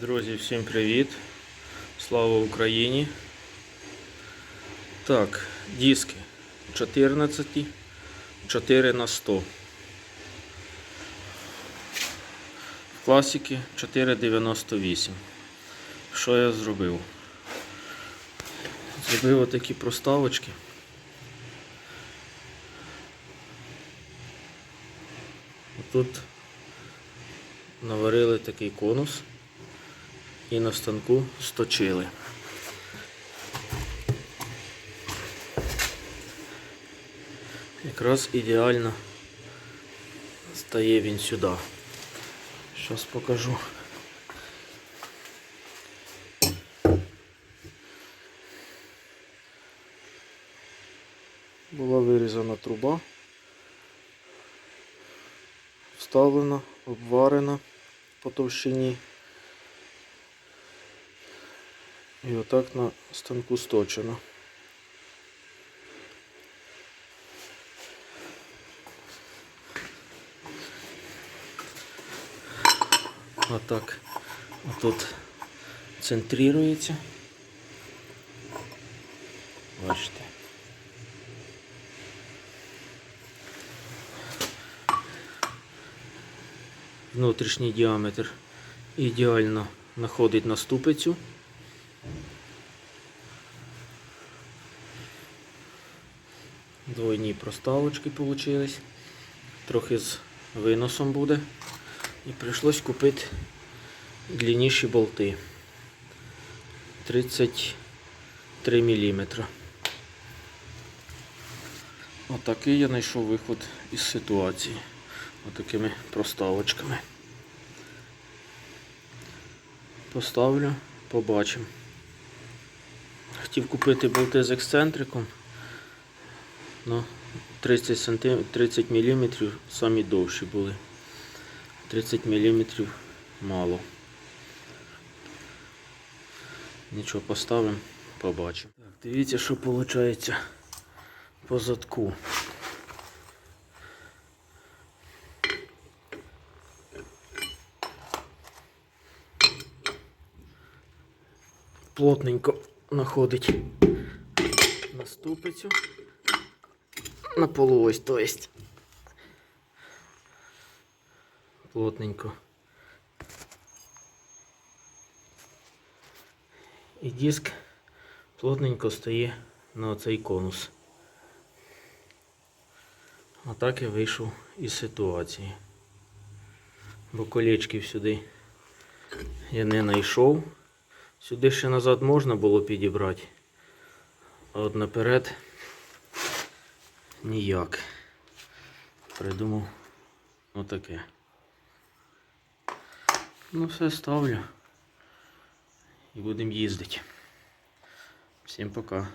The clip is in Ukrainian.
Друзі, всім привіт! Слава Україні! Так, диски 14, 4 на 100. В класики 4,98. Що я зробив? Зробив отакі проставочки. Тут наварили такий конус і на станку сточили. Якраз ідеально стає він сюди. Зараз покажу. Була вирізана труба, вставлена, обварена по товщині. І отак на станку сточено. Отак. Отут центрується. Бачите. Внутрішній діаметр ідеально знаходить на ступицю. Двойні проставочки получились. Трохи з виносом буде. І прийшлось купити длинніші болти. 33 мм. Отакий я знайшов виход із ситуації. Отакими проставочками. Поставлю, побачимо. Хотів купити болти з ексцентриком. Ну, 30 см, 30 мм самі довші були. 30 мм мало. Нічого поставимо, побачимо. Так, дивіться, що виходить по задку. Плотненько находить на ступицю. На полу ось, то есть. Плотненько. І диск плотненько стає на оцей конус. А так я вийшов із ситуації. Бо колечків сюди я не знайшов. Сюди ще назад можна було підібрати. А от наперед ніяк. Придумав отаке. Ну все ставлю. І будемо їздити. Всім пока.